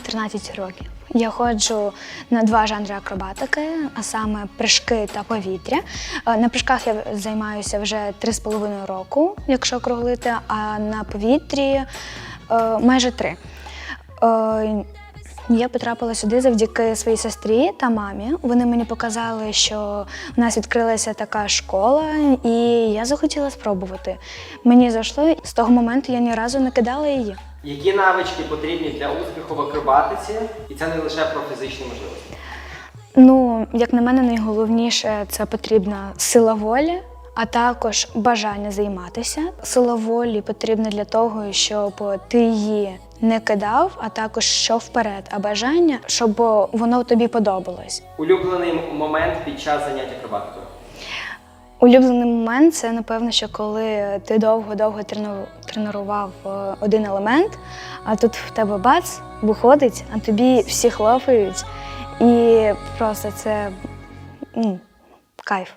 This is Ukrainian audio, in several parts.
13 років. Я ходжу на два жанри акробатики, а саме прыжки та повітря. Е, На прыжках я займаюся вже 3,5 року, якщо округлити, а на повітрі е, майже три. Е, Я потрапила сюди завдяки своїй сестрі та мамі. Вони мені показали, що в нас відкрилася така школа, і я захотіла спробувати. Мені зайшло, з того моменту я ні разу не кидала її. Які навички потрібні для успіху в акробатиці? І це не лише про фізичні можливості. Ну, як на мене, найголовніше це потрібна сила волі, а також бажання займатися. Сила волі потрібна для того, щоб ти її не кидав, а також що вперед, а бажання, щоб воно тобі подобалось. Улюблений момент під час занять акробатикою. Улюблений момент це напевно, що коли ти довго-довго тренував е, один елемент, а тут в тебе бац, виходить, а тобі всі хлопають. І просто це м, кайф.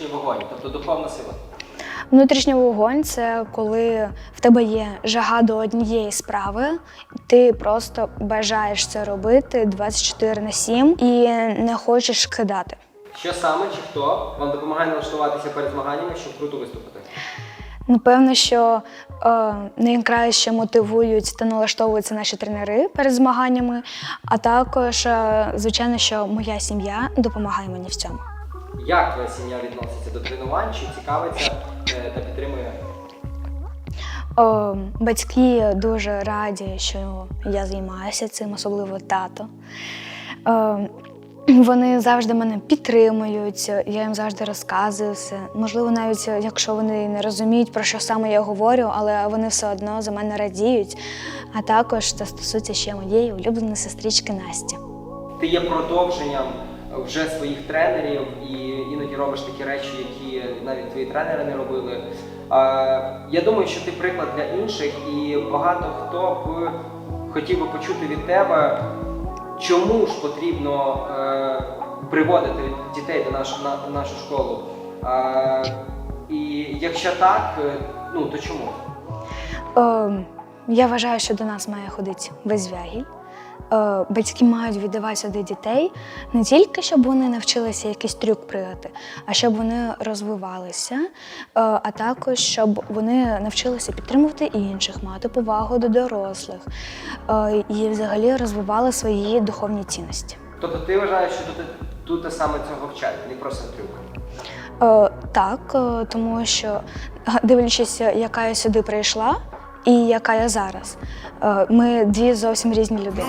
Внутрішній вогонь, тобто духовна сила? Внутрішній вогонь це коли в тебе є жага до однієї справи, ти просто бажаєш це робити 24 на 7 і не хочеш кидати. Що саме чи хто вам допомагає налаштуватися перед змаганнями, щоб круто виступити? Напевно, що е, найкраще мотивують та налаштовуються наші тренери перед змаганнями, а також, е, звичайно, що моя сім'я допомагає мені в цьому. Як твоя сім'я відноситься до тренувань, чи цікавиться е, та підтримує? О, батьки дуже раді, що я займаюся цим, особливо тато. Е, вони завжди мене підтримують, я їм завжди розказую все. Можливо, навіть якщо вони не розуміють, про що саме я говорю, але вони все одно за мене радіють. А також це стосується ще моєї улюбленої сестрички Насті. Ти є продовженням вже своїх тренерів і іноді робиш такі речі, які навіть твої тренери не робили. Я думаю, що ти приклад для інших, і багато хто б хотів би почути від тебе, чому ж потрібно е, приводити дітей до нашу, на, нашу школу. І якщо так, е, ну то чому? Е, я вважаю, що до нас має ходити весь вягіль. Е, батьки мають віддавати сюди дітей не тільки щоб вони навчилися якийсь трюк пригати, а щоб вони розвивалися, е, а також щоб вони навчилися підтримувати інших, мати повагу до дорослих е, і взагалі розвивали свої духовні цінності. Тобто ти вважаєш, що тут, тут саме цього вчать, не просто трюк. Так, тому що дивлячись, яка я сюди прийшла і яка я зараз, е, ми дві зовсім різні людини.